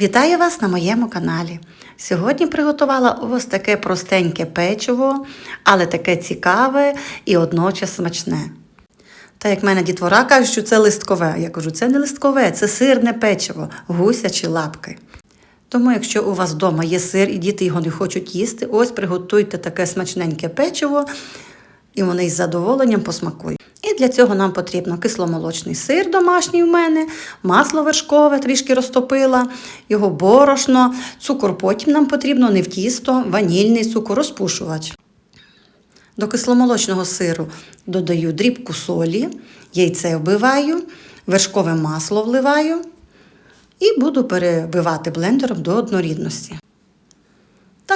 Вітаю вас на моєму каналі. Сьогодні приготувала ось таке простеньке печиво, але таке цікаве і одночас смачне. Та як мене дітвора кажуть, що це листкове. Я кажу, це не листкове, це сирне печиво, гусячі лапки. Тому, якщо у вас вдома є сир і діти його не хочуть їсти, ось приготуйте таке смачненьке печиво, і вони із задоволенням посмакують. Для цього нам потрібно кисломолочний сир домашній у мене, масло вершкове трішки розтопила, його борошно, цукор потім нам потрібно, не в тісто, ванільний цукор, розпушувач. До кисломолочного сиру додаю дрібку солі, яйце вбиваю, вершкове масло вливаю і буду перебивати блендером до однорідності.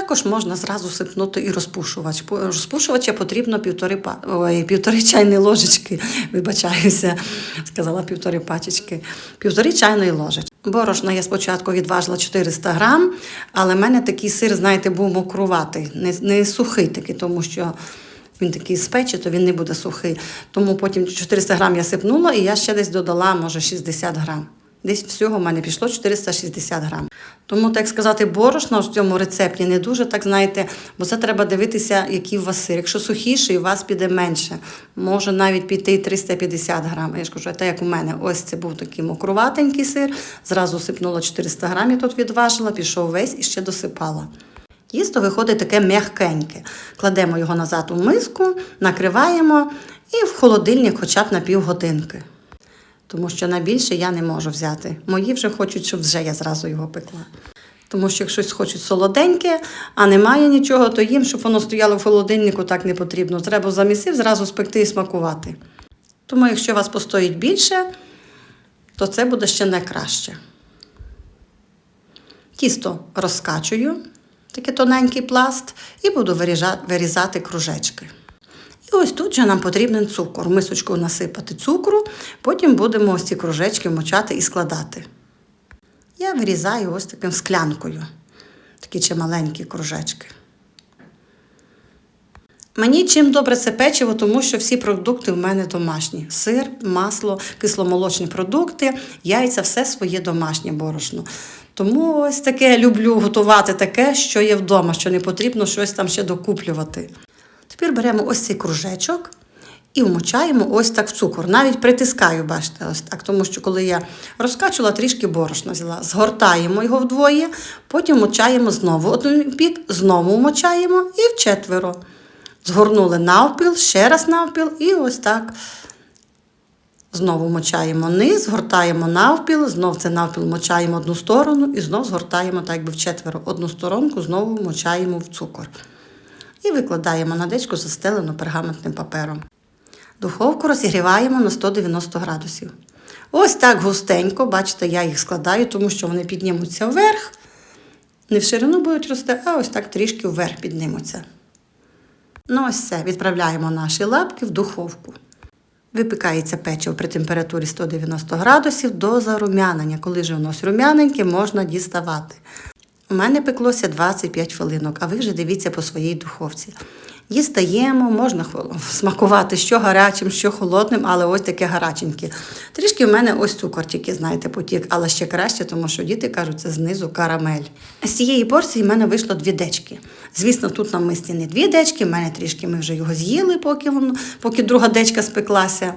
Також можна зразу сипнути і розпушувач. Розпушувача потрібно півтори. Ой, півтори чайної ложечки, вибачаюся, сказала півтори пачечки, півтори чайної ложечки. Борошна я спочатку відважила 400 грам, але в мене такий сир, знаєте, був мокруватий, не, не сухий такий, тому що він такий спече, то він не буде сухий. Тому потім 400 грам я сипнула і я ще десь додала, може, 60 грам. Десь всього в мене пішло 460 грам. Тому, так сказати, борошно в цьому рецепті не дуже, так знаєте, бо це треба дивитися, який у вас сир. Якщо сухіший, у вас піде менше. Може навіть піти і 350 грам. Я ж кажу, те, як у мене, ось це був такий мокруватенький сир. Зразу сипнула 400 грам, я тут відважила, пішов весь і ще досипала. Тісто виходить таке м'якеньке. Кладемо його назад у миску, накриваємо і в холодильник хоча б на півгодинки. Тому що на більше я не можу взяти. Мої вже хочуть, щоб вже я зразу його пекла. Тому що якщо щось хочуть солоденьке, а немає нічого, то їм, щоб воно стояло в холодильнику, так не потрібно. Треба замісив, зразу спекти і смакувати. Тому, якщо вас постоїть більше, то це буде ще не краще. Тісто розкачую, такий тоненький пласт, і буду вирізати кружечки. І ось тут же нам потрібен цукор. В мисочку насипати цукру, потім будемо ось ці кружечки мочати і складати. Я вирізаю ось таким склянкою, такі чималенькі кружечки. Мені чим добре це печиво, тому що всі продукти в мене домашні: сир, масло, кисломолочні продукти, яйця, все своє домашнє борошно. Тому ось таке люблю готувати таке, що є вдома, що не потрібно щось там ще докуплювати. Тепер беремо ось цей кружечок і вмочаємо ось так в цукор. Навіть притискаю, бачите, ось так. Тому що коли я розкачувала, трішки борошна взяла. Згортаємо його вдвоє, потім вмочаємо знову один бік, знову вмочаємо і вчетверо. Згорнули навпіл, ще раз навпіл, і ось так. Знову мочаємо низ, згортаємо навпіл, знов це навпіл мочаємо одну сторону і знов згортаємо так якби вчетверо. Одну сторонку знову мочаємо в цукор. І викладаємо на дечку застелену пергаментним папером. Духовку розігріваємо на 190 градусів. Ось так густенько, бачите, я їх складаю, тому що вони піднімуться вверх. Не в ширину будуть рости, а ось так трішки вверх піднімуться. Ну, ось все, відправляємо наші лапки в духовку. Випікається печиво при температурі 190 градусів до зарум'янення. Коли ж ось рум'яненьке, можна діставати. У мене пеклося 25 хвилинок, а ви вже дивіться по своїй духовці. Дістаємо, можна смакувати що гарячим, що холодним, але ось таке гаряченьке. Трішки в мене ось цукор тільки, знаєте, потік, але ще краще, тому що діти кажуть, це знизу карамель. З цієї порції в мене вийшло дві дечки. Звісно, тут на мисці не дві дечки, в мене трішки ми вже його з'їли, поки, воно, поки друга дечка спеклася.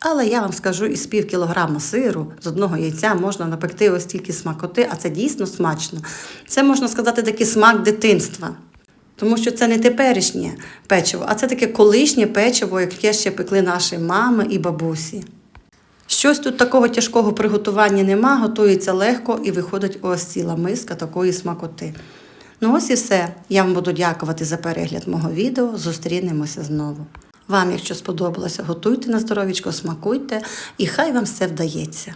Але я вам скажу, із пів кілограма сиру з одного яйця можна напекти ось стільки смакоти, а це дійсно смачно. Це можна сказати такий смак дитинства. Тому що це не теперішнє печиво, а це таке колишнє печиво, яке ще пекли наші мами і бабусі. Щось тут такого тяжкого приготування нема, готується легко і виходить ось ціла миска такої смакоти. Ну ось і все. Я вам буду дякувати за перегляд мого відео. Зустрінемося знову. Вам, якщо сподобалося, готуйте на здоров'ячко, смакуйте і хай вам все вдається.